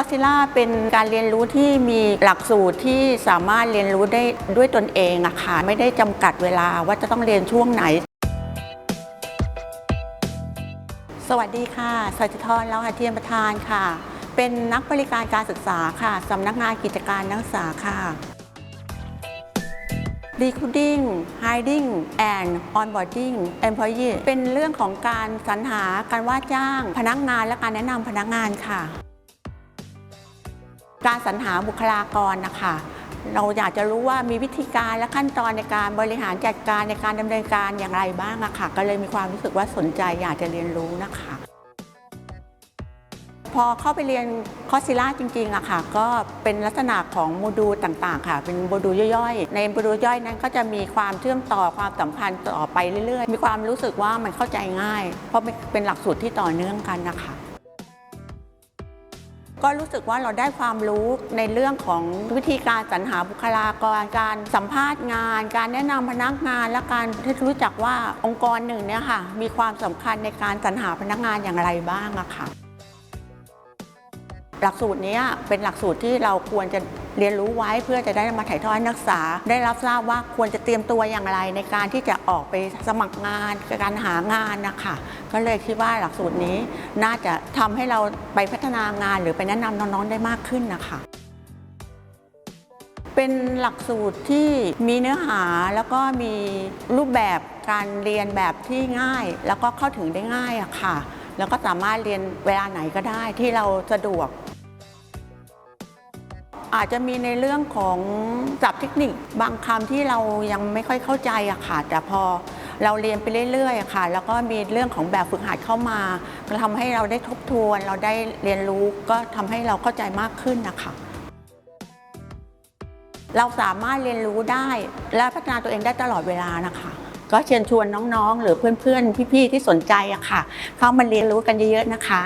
ก็ซิล่าเป็นการเรียนรู้ที่มีหลักสูตรที่สามารถเรียนรู้ได้ด้วยตนเองอะค่ะไม่ได้จำกัดเวลาว่าจะต้องเรียนช่วงไหน สวัสดีค่ะสัจธรเลาหะเทียมประธานค่ะ เป็นนักบริการการศึกษาค่ะสำนักงานกิจการนักศึกษาค่ะ Recruiting Hiring and Onboarding Employee เป็นเรื่องของการสรรหาการว่าจ้าง พนักงานและการแนะนำพนักงานค่ะ การสรรหาบุคลากรนะคะเราอยากจะรู้ว่ามีวิธีการและขั้นตอนในการบริหารจัดการในการดำเนินการอย่างไรบ้างอะค่ะ ก็เลยมีความรู้สึกว่าสนใจอยากจะเรียนรู้นะคะ พอเข้าไปเรียนคอสซิล่าจริงๆอะค่ะ ก็เป็นลักษณะของโมดูลต่างๆ ค่ะ เป็นโมดูลย่อยๆ ในโมดูลย่อยนั้นก็จะมีความเชื่อมต่อความสัมพันธ์ต่อไปเรื่อยๆ มีความรู้สึกว่ามันเข้าใจง่าย เพราะเป็นหลักสูตรที่ต่อเนื่องกันนะคะ ก็รู้สึกว่าเราได้ความรู้ในเรื่องของวิธีการสรรหาบุคลากร การสัมภาษณ์งาน การแนะนำพนักงาน และการที่รู้จักว่าองค์กรหนึ่งเนี่ยค่ะมีความสำคัญในการสรรหาพนักงานอย่างไรบ้างอะค่ะ หลักสูตรนี้เป็นหลักสูตรที่เราควรจะเรียนรู้ไว้เพื่อจะได้มาถ่ายทอดนักศึกษา ได้รับทราบว่าควรจะเตรียมตัวอย่างไรในการที่จะออกไปสมัครงานการหางานนะคะก็เลยคิดว่าหลักสูตรนี้น่าจะทำให้เราไปพัฒนางานหรือไปแนะนำน้องๆได้มากขึ้นนะคะเป็นหลักสูตรที่มีเนื้อหาแล้วก็มีรูปแบบการเรียนแบบที่ง่าย แล้วก็เข้าถึงได้ง่ายอะค่ะ แล้วก็สามารถเรียนเวลาไหนก็ได้ที่เราสะดวก อาจจะมีในเรื่องของศัพท์เทคนิคบางคำที่เรายังไม่ค่อยเข้าใจอะค่ะ แต่พอเราเรียนไปเรื่อยๆค่ะ แล้วก็มีเรื่องของแบบฝึกหัดเข้ามาก็ทำให้เราได้ทบทวน เราได้เรียนรู้ก็ทำให้เราเข้าใจมากขึ้นนะคะเราสามารถเรียนรู้ได้และพัฒนาตัวเองได้ตลอดเวลานะคะ ก็เชิญชวนน้องๆ หรือเพื่อนๆ พี่ๆ ที่สนใจอะค่ะ เข้ามาเรียนรู้กันเยอะๆ นะคะ